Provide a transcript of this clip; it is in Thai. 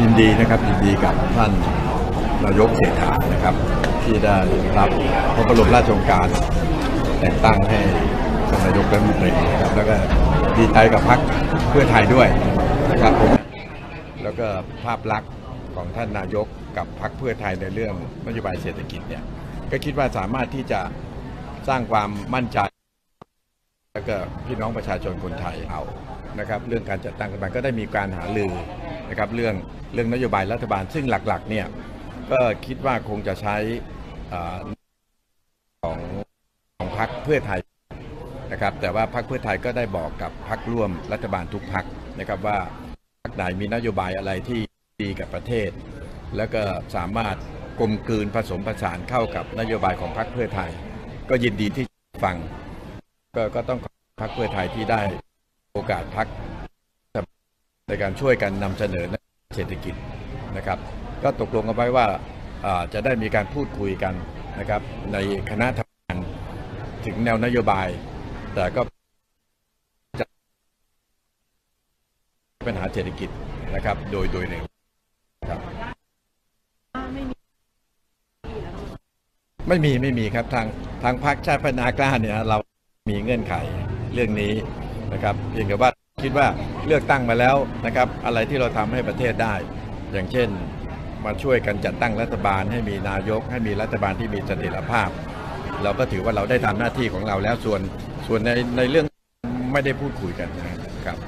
ยินดีนะครับยินดีกับท่านนายกเศรษฐานะครับ ที่ได้รับพระบรมราชโองการแต่งตั้งให้เป็นนายกรัฐมนตรีนะครับแล้วก็ดีใจกับพรรคเพื่อไทยด้วยนะครับผมแล้วก็ภาพลักษณ์ของท่านนายกกับพรรคเพื่อไทยในเรื่องนโยบายเศรษฐกิจเนี่ยก็คิดว่าสามารถที่จะสร้างความมั่นใจ แล้วก็พี่น้องประชาชนคนไทยเอานะครับ เรื่องการจัดตั้งรัฐบาลก็ได้มีการหาลือ นะครับเรื่องเรื่องนโยบายรัฐบาล ซึ่งหลักๆเนี่ยก็คิดว่าคงจะใช้อ่าของของพรรคเพื่อไทยนะครับแต่ว่าพรรคเพื่อไทยก็ได้บอกกับพรรคร่วมรัฐบาลทุกพรรคนะครับว่าพรรคไหนมีนโยบายอะไรที่ดีกับประเทศ แล้วก็สามารถกลมกลืนผสมผสานเข้ากับนโยบายของพรรคเพื่อไทย ก็ยินดีที่จะฟัง ก็ก็ต้องขอบพรรคเพื่อไทยที่ได้โอกาสพัก ในการช่วยกันนำเสนอเศรษฐกิจนะครับ ก็ตกลงกันไว้ว่าจะได้มีการพูดคุยกันนะครับในคณะทำงานถึงแนวนโยบาย แต่ก็จะปัญหาเศรษฐกิจนะครับ โดยโดยเร็วครับไม่มีไม่มีครับทางทางพรรคชาติพัฒนากล้าเนี่ยเรามีเงื่อนไขเรื่องนี้นะครับเพียงแต่ว่า คิดว่าเลือกตั้งมาแล้วนะครับ อะไรที่เราทำให้ประเทศได้ อย่างเช่น มาช่วยกันจัดตั้งรัฐบาลให้มีนายก ให้มีรัฐบาลที่มีเสถียรภาพ เราก็ถือว่าเราได้ทำหน้าที่ของเราแล้วส่วนส่วนในในเรื่องไม่ได้พูดคุยกันนะครับ